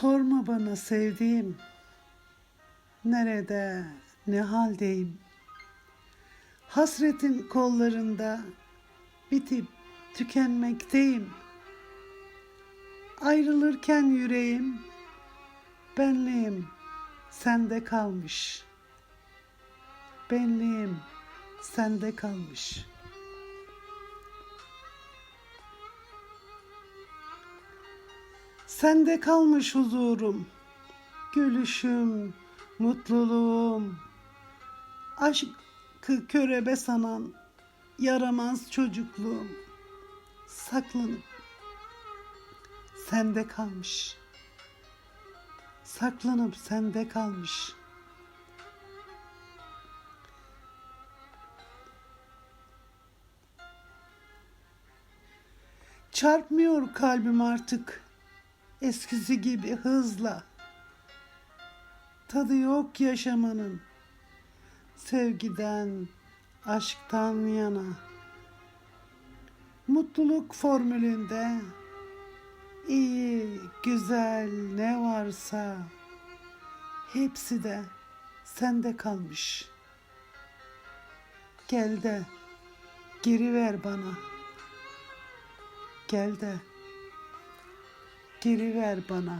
Sorma bana sevdiğim, nerede, ne haldeyim? Hasretin kollarında bitip tükenmekteyim. Ayrılırken yüreğim, benliğim sende kalmış. Benliğim sende kalmış. Sende kalmış huzurum, gülüşüm, mutluluğum. Aşkı körebe sanan yaramaz çocukluğum. Saklanıp sende kalmış. Saklanıp sende kalmış. Çarpmıyor kalbim artık eskisi gibi hızla. Tadı yok yaşamanın sevgiden, aşktan yana. Mutluluk formülünde iyi, güzel ne varsa hepsi de sende kalmış. Gel de geri ver bana. Gel de geri ver bana.